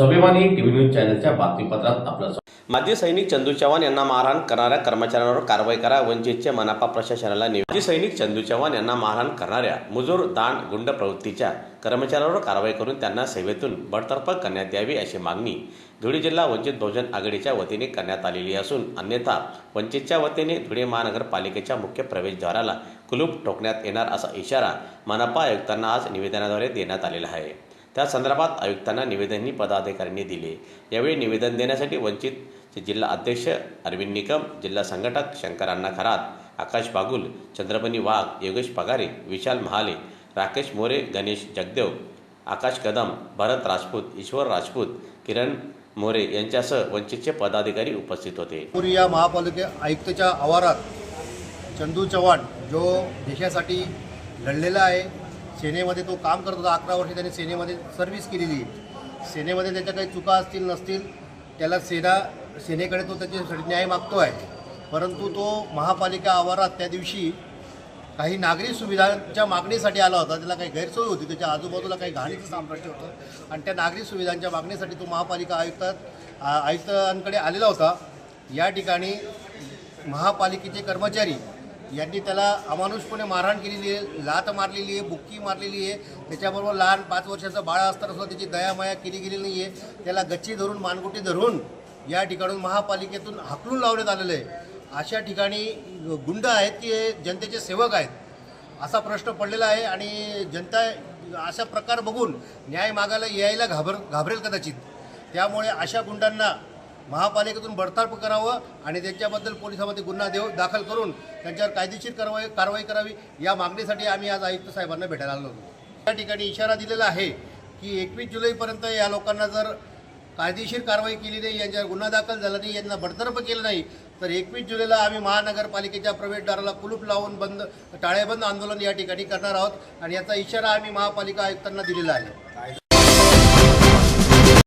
स्वाभिमानी TV news चॅनलच्या बातमीपत्रात आपलं माजी सैनिक चंदू चव्हाण यांना मारहाण करणाऱ्या कर्मचाऱ्यांवर कारवाई करा वंचितचे मनापा प्रशासनाला निवेदन. माजी सैनिक चंदू चव्हाण यांना मारहाण करणाऱ्या मुजूर दाण गुंड प्रवृत्तीच्या कर्मचाऱ्यांवर कारवाई करून त्यांना सेवेतून बडतर्फ करण्यात यावी अशी मागणी धुळे जिल्हा वंचित बहुजन आघाडीच्या वतीने करण्यात आलेली असून अन्यथा वंचितच्या वतीने धुळे महानगरपालिकेच्या मुख्य प्रवेशद्वाराला कुलूप ठोकण्यात येणार असा इशारा मनपा आयुक्तांना आज निवेदनाद्वारे देण्यात आलेला आहे. त्या संदर्भात आयुक्तांना निवेदनही पदाधिकाऱ्यांनी दिले. यावेळी निवेदन देण्यासाठी वंचितचे जिल्हा अध्यक्ष अरविंद निकम जिल्हा संघटक शंकर अण्णा खरात आकाश बागुल चंद्रबनी वाघ योगेश पगारे विशाल महाले राकेश मोरे गणेश जगदेव आकाश कदम भरत राजपूत ईश्वर राजपूत किरण मोरे यांच्यासह वंचितचे पदाधिकारी उपस्थित होते. नागपूर या महापालिके आयुक्तच्या आवारात चंदू चव्हाण जो देशासाठी लढलेला आहे सेनेमध्ये तो काम करत होता अकरा वर्षे त्याने सेनेमध्ये सर्व्हिस केलेली. सेनेमध्ये त्याच्या काही चुका असतील नसतील त्याला सेना सेनेकडे तो त्याच्यासाठी न्याय मागतो आहे परंतु तो महापालिका आवारात त्या दिवशी काही नागरी सुविधांच्या मागणीसाठी आला होता. त्याला काही गैरसोय होती. त्याच्या आजूबाजूला काही घाणीचं साम्राज्य होतं. आणि त्या नागरी सुविधांच्या मागणीसाठी तो महापालिका आयुक्तात आयुक्तांकडे आलेला होता. या ठिकाणी महापालिकेचे कर्मचारी यांनी त्याला अमानुषपणे मारहाण केलेली आहे लात मारलेली आहे बुक्की मारलेली आहे. त्याच्याबरोबर लहान पाच वर्षाचं बाळ असताना सुद्धा त्याची दयामाया केली गेलेली नाही आहे त्याला गच्ची धरून मानगुटी धरून या ठिकाणून महापालिकेतून हाकलून लावण्यात आलेलं आहे. अशा ठिकाणी गुंड आहेत की जनतेचे सेवक आहेत? असा प्रश्न पडलेला आहे आणि जनता अशा प्रकार बघून न्याय मागायला यायला घाबर घाबरेल कदाचित. त्यामुळे अशा गुंडांना महापालिकेतून बडताळ करावं आणि त्यांच्याबद्दल पोलिसामध्ये गुन्हा देऊ दाखल करून त्यांच्यावर कायदेशीर कारवाई कारवाई करावी या मागणीसाठी आम्ही आज आयुक्त साहेबांना भेटायला आलो होतो. या ठिकाणी इशारा दिलेला आहे की एकवीस जुलैपर्यंत या लोकांना जर कायदेशीर कारवाई केली नाही यांच्यावर गुन्हा दाखल झाला नाही यांना बडतर्फ केलं नाही तर एकवीस जुलैला आम्ही महानगरपालिकेच्या प्रवेशद्वाराला कुलूप लावून बंद टाळेबंद आंदोलन या ठिकाणी करणार आहोत आणि याचा इशारा आम्ही महापालिका आयुक्तांना दिलेला आहे.